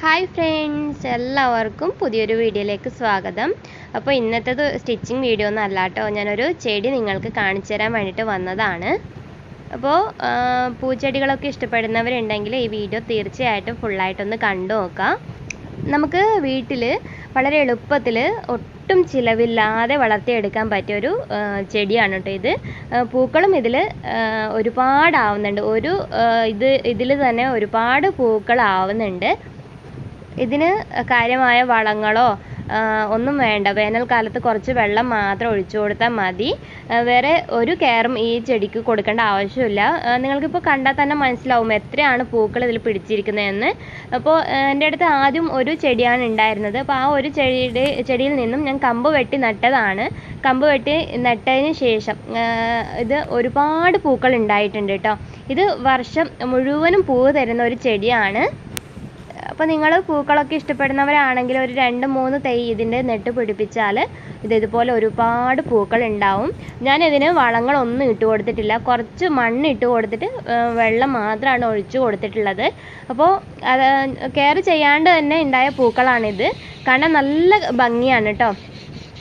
Hi friends എല്ലാവർക്കും പുതിയൊരു വീഡിയോയിലേക്ക് സ്വാഗതം. അപ്പോൾ ഇന്നത്തേത് സ്റ്റിച്ചിങ് വീഡിയോ ഒന്നും അല്ല കേട്ടോ. ഞാനൊരു ചെടി നിങ്ങൾക്ക് കാണിച്ചു തരാൻ വേണ്ടിയിട്ട് വന്നതാണ്. അപ്പോൾ പൂച്ചെടികളൊക്കെ ഇഷ്ടപ്പെടുന്നവരുണ്ടെങ്കിൽ ഈ വീഡിയോ തീർച്ചയായിട്ടും ഫുള്ളായിട്ടൊന്ന് കണ്ടു നോക്കാം. നമുക്ക് വീട്ടിൽ വളരെ എളുപ്പത്തിൽ ഒട്ടും ചിലവില്ലാതെ വളർത്തിയെടുക്കാൻ പറ്റിയ ഒരു ചെടിയാണ് കേട്ടോ ഇത്. പൂക്കളും ഇതിൽ ഒരുപാടാവുന്നുണ്ട്. ഒരു ഇത് ഇതിൽ തന്നെ ഒരുപാട് പൂക്കളാവുന്നുണ്ട്. ഇതിന് കാര്യമായ വളങ്ങളോ ഒന്നും വേണ്ട. വേനൽക്കാലത്ത് കുറച്ച് വെള്ളം മാത്രം ഒഴിച്ചു കൊടുത്താൽ മതി. വേറെ ഒരു കെയറും ഈ ചെടിക്ക് കൊടുക്കേണ്ട ആവശ്യമില്ല. നിങ്ങൾക്കിപ്പോൾ കണ്ടാൽ തന്നെ മനസ്സിലാവും എത്രയാണ് പൂക്കൾ ഇതിൽ പിടിച്ചിരിക്കുന്നതെന്ന്. അപ്പോൾ എന്റെ അടുത്ത് ആദ്യം ഒരു ചെടിയാണ് ഉണ്ടായിരുന്നത്. അപ്പോൾ ആ ഒരു ചെടിയുടെ ചെടിയിൽ നിന്നും ഞാൻ കമ്പ് വെട്ടി നട്ടതാണ്. കമ്പ് വെട്ടി നട്ടതിന് ശേഷം ഇത് ഒരുപാട് പൂക്കൾ ഉണ്ടായിട്ടുണ്ട് കേട്ടോ. ഇത് വർഷം മുഴുവനും പൂവ് തരുന്ന ഒരു ചെടിയാണ്. അപ്പോൾ നിങ്ങൾ പൂക്കളൊക്കെ ഇഷ്ടപ്പെടുന്നവരാണെങ്കിൽ ഒരു രണ്ട് മൂന്ന് തൈ ഇതിന്റെ നെട്ട് പിടിപ്പിച്ചാൽ ഇത് ഇതുപോലെ ഒരുപാട് പൂക്കൾ ഉണ്ടാവും ഞാൻ ഇതിന് വളങ്ങളൊന്നും ഇട്ട് കൊടുത്തിട്ടില്ല. കുറച്ച് മണ്ണ് ഇട്ട് കൊടുത്തിട്ട് വെള്ളം മാത്രമാണ് ഒഴിച്ചു കൊടുത്തിട്ടുള്ളത്. അപ്പോൾ അത് കെയർ ചെയ്യാണ്ട് തന്നെ ഉണ്ടായ പൂക്കളാണിത്. കാണാൻ നല്ല ഭംഗിയാണ് കേട്ടോ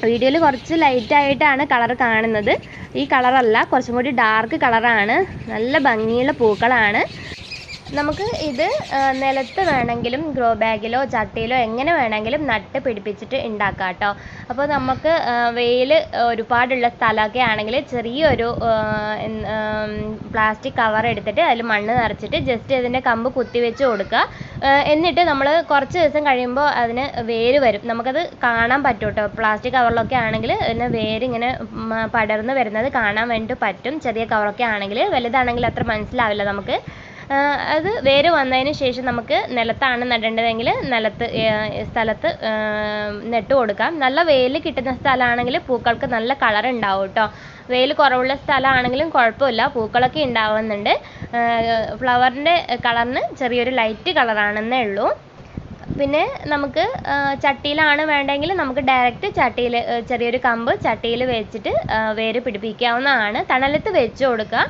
വീഡിയോയിൽ കുറച്ച് ലൈറ്റ് ആയിട്ടാണ് കളർ കാണുന്നത്. ഈ കളറല്ല കുറച്ചും കൂടി ഡാർക്ക് കളറാണ്. നല്ല ഭംഗിയുള്ള പൂക്കളാണ്. നമുക്ക് ഇത് നിലത്ത് വേണമെങ്കിലും ഗ്രോ ബാഗിലോ ചട്ടിയിലോ എങ്ങനെ വേണമെങ്കിലും നട്ട് പിടിപ്പിച്ചിട്ട് ഉണ്ടാക്കാം കേട്ടോ അപ്പോൾ നമുക്ക് വെയിൽ ഒരുപാടുള്ള സ്ഥലമൊക്കെ ആണെങ്കിൽ ചെറിയൊരു പ്ലാസ്റ്റിക് കവർ എടുത്തിട്ട് അതിൽ മണ്ണ് നിറച്ചിട്ട് ജസ്റ്റ് ഇതിന്റെ കമ്പ് കുത്തി വെച്ച് കൊടുക്കുക. എന്നിട്ട് നമ്മൾ കുറച്ച് ദിവസം കഴിയുമ്പോൾ അതിന് വേര് വരും. നമുക്കത് കാണാൻ പറ്റും കേട്ടോ പ്ലാസ്റ്റിക് കവറിലൊക്കെ ആണെങ്കിൽ അതിന് വേര് ഇങ്ങനെ ഉം, പടർന്ന് വരുന്നത് കാണാൻ വേണ്ടി പറ്റും. ചെറിയ കവറൊക്കെ ആണെങ്കിൽ വലുതാണെങ്കിൽ അത്ര മനസ്സിലാവില്ല നമുക്ക്. അത് വേര് വന്നതിന് ശേഷം നമുക്ക് നിലത്താണ് നടേണ്ടതെങ്കിൽ നിലത്ത് സ്ഥലത്ത് നട്ട് കൊടുക്കാം. നല്ല വെയിൽ കിട്ടുന്ന സ്ഥലമാണെങ്കിൽ പൂക്കൾക്ക് നല്ല കളർ ഉണ്ടാവും കേട്ടോ വെയിൽ കുറവുള്ള സ്ഥലമാണെങ്കിലും കുഴപ്പമില്ല. പൂക്കളൊക്കെ ഉണ്ടാവുന്നുണ്ട്. ഫ്ലവറിന്റെ കളറിന് ചെറിയൊരു ലൈറ്റ് കളറാണെന്നേ ഉള്ളൂ. പിന്നെ നമുക്ക് ചട്ടിയിലാണ് വേണ്ടെങ്കിൽ നമുക്ക് ഡയറക്റ്റ് ചട്ടിയിൽ ചെറിയൊരു കമ്പ് ചട്ടിയിൽ വെച്ചിട്ട് വേര് പിടിപ്പിക്കാവുന്നതാണ്. തണലത്ത് വെച്ച് കൊടുക്കുക.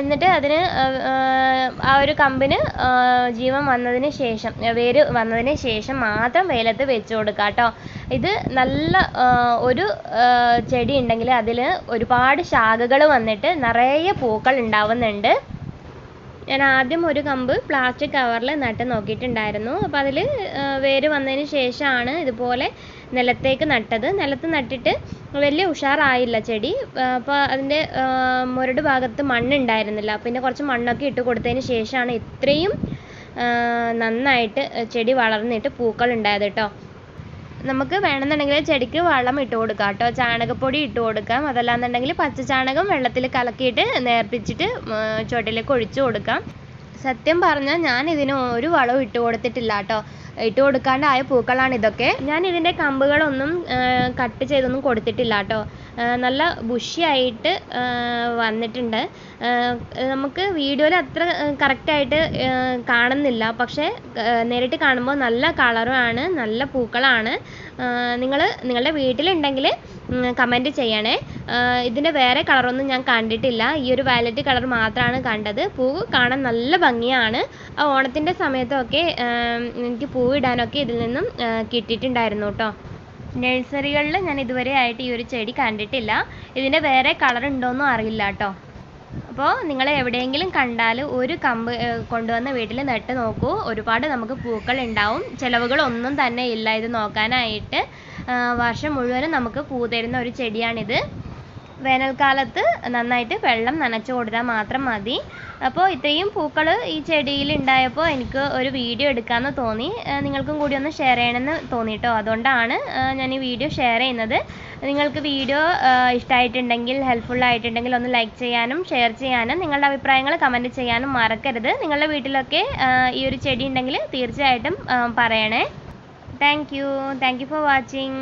എന്നിട്ട് അതിന് ആ, ഒരു കമ്പിന് ജീവൻ വന്നതിന് ശേഷം വേര് വന്നതിന് ശേഷം മാത്രം വെയിലത്ത് വെച്ച് കൊടുക്കുക കേട്ടോ. ഇത് നല്ല ഒരു ചെടി ഉണ്ടെങ്കിൽ അതിൽ ഒരുപാട് ശാഖകൾ വന്നിട്ട് നിറയെ പൂക്കൾ ഉണ്ടാവുന്നുണ്ട്. ഞാൻ ആദ്യം ഒരു കമ്പ് പ്ലാസ്റ്റിക് കവറിൽ നട്ട് നോക്കിയിട്ടുണ്ടായിരുന്നു. അപ്പോൾ അതിൽ വേര് വന്നതിന് ശേഷമാണ് ഇതുപോലെ നിലത്തേക്ക് നട്ടത്. നിലത്ത് നട്ടിട്ട് വലിയ ഉഷാറായില്ല ചെടി. അപ്പോൾ അതിന്റെ മുരട് ഭാഗത്ത് മണ്ണുണ്ടായിരുന്നില്ല. പിന്നെ കുറച്ച് മണ്ണൊക്കെ ഇട്ട് കൊടുത്തതിന് ശേഷമാണ് ഇത്രയും നന്നായിട്ട് ചെടി വളർന്നിട്ട് പൂക്കൾ ഉണ്ടായത് കേട്ടോ നമുക്ക് വേണമെന്നുണ്ടെങ്കിൽ ചെടിക്ക് വളം ഇട്ട് കൊടുക്കാം കേട്ടോ. ചാണകപ്പൊടി ഇട്ട് കൊടുക്കാം. അതല്ലാന്നുണ്ടെങ്കിൽ പച്ച ചാണകം വെള്ളത്തിൽ കലക്കിയിട്ട് നേർപ്പിച്ചിട്ട് ചുവട്ടിലേക്ക് ഒഴിച്ചു കൊടുക്കാം. സത്യം പറഞ്ഞാൽ ഞാൻ ഇതിന് ഒരു വളവും ഇട്ട് കൊടുത്തിട്ടില്ല കേട്ടോ. ഇട്ട് കൊടുക്കാണ്ടായ പൂക്കളാണ് ഇതൊക്കെ. ഞാൻ ഇതിന്റെ കമ്പുകളൊന്നും കട്ട് ചെയ്തൊന്നും കൊടുത്തിട്ടില്ല കേട്ടോ. നല്ല ബുഷിയായിട്ട് വന്നിട്ടുണ്ട്. നമുക്ക് വീഡിയോയിൽ അത്ര കറക്റ്റായിട്ട് കാണുന്നില്ല. പക്ഷേ നേരിട്ട് കാണുമ്പോൾ നല്ല കളറുമാണ് നല്ല പൂക്കളാണ്. നിങ്ങൾ നിങ്ങളുടെ വീട്ടിലുണ്ടെങ്കിൽ കമന്റ് ചെയ്യണേ. ഇതിന്റെ വേറെ കളറൊന്നും ഞാൻ കണ്ടിട്ടില്ല. ഈ ഒരു വയലറ്റ് കളർ മാത്രമാണ് കണ്ടത്. പൂവ് കാണാൻ നല്ല ഭംഗിയാണ്. ഓണത്തിന്റെ സമയത്തൊക്കെ എനിക്ക് എനിക്ക് പൂവിടാനൊക്കെ ഇതിൽ നിന്നും കിട്ടിയിട്ടുണ്ടായിരുന്നു കേട്ടോ നഴ്സറികളിൽ ഞാൻ ഇതുവരെ ആയിട്ട് ഈ ഒരു ചെടി കണ്ടിട്ടില്ല. ഇതിന്റെ വേറെ കളർ ഉണ്ടോയെന്നും അറിയില്ല കേട്ടോ അപ്പോൾ നിങ്ങൾ എവിടെയെങ്കിലും കണ്ടാൽ ഒരു കമ്പ് കൊണ്ടുവന്ന് വീട്ടിൽ നട്ട് നോക്കൂ. ഒരുപാട് നമുക്ക് പൂക്കൾ ഉണ്ടാവും. ചിലവുകളൊന്നും തന്നെ ഇല്ല ഇത് നോക്കാനായിട്ട്. വർഷം മുഴുവനും നമുക്ക് പൂ തരുന്ന ഒരു ചെടിയാണിത്. വേനൽക്കാലത്ത് നന്നായിട്ട് വെള്ളം നനച്ചു കൊടുത്താൽ മാത്രം മതി. അപ്പോൾ ഇത്രയും പൂക്കൾ ഈ ചെടിയിൽ ഉണ്ടായപ്പോൾ എനിക്ക് ഒരു വീഡിയോ എടുക്കാമെന്ന് തോന്നി. നിങ്ങൾക്കും കൂടി ഒന്ന് ഷെയർ ചെയ്യണമെന്ന് തോന്നി കേട്ടോ അതുകൊണ്ടാണ് ഞാൻ ഈ വീഡിയോ ഷെയർ ചെയ്യുന്നത്. നിങ്ങൾക്ക് വീഡിയോ ഇഷ്ടമായിട്ടുണ്ടെങ്കിൽ ഹെൽപ്ഫുൾ ആയിട്ടുണ്ടെങ്കിൽ ഒന്ന് ലൈക്ക് ചെയ്യാനും ഷെയർ ചെയ്യാനും നിങ്ങളുടെ അഭിപ്രായങ്ങൾ കമന്റ് ചെയ്യാനും മറക്കരുത്. നിങ്ങളുടെ വീട്ടിലൊക്കെ ഈ ഒരു ചെടി ഉണ്ടെങ്കിൽ തീർച്ചയായിട്ടും പറയണേ. Thank you thank you for watching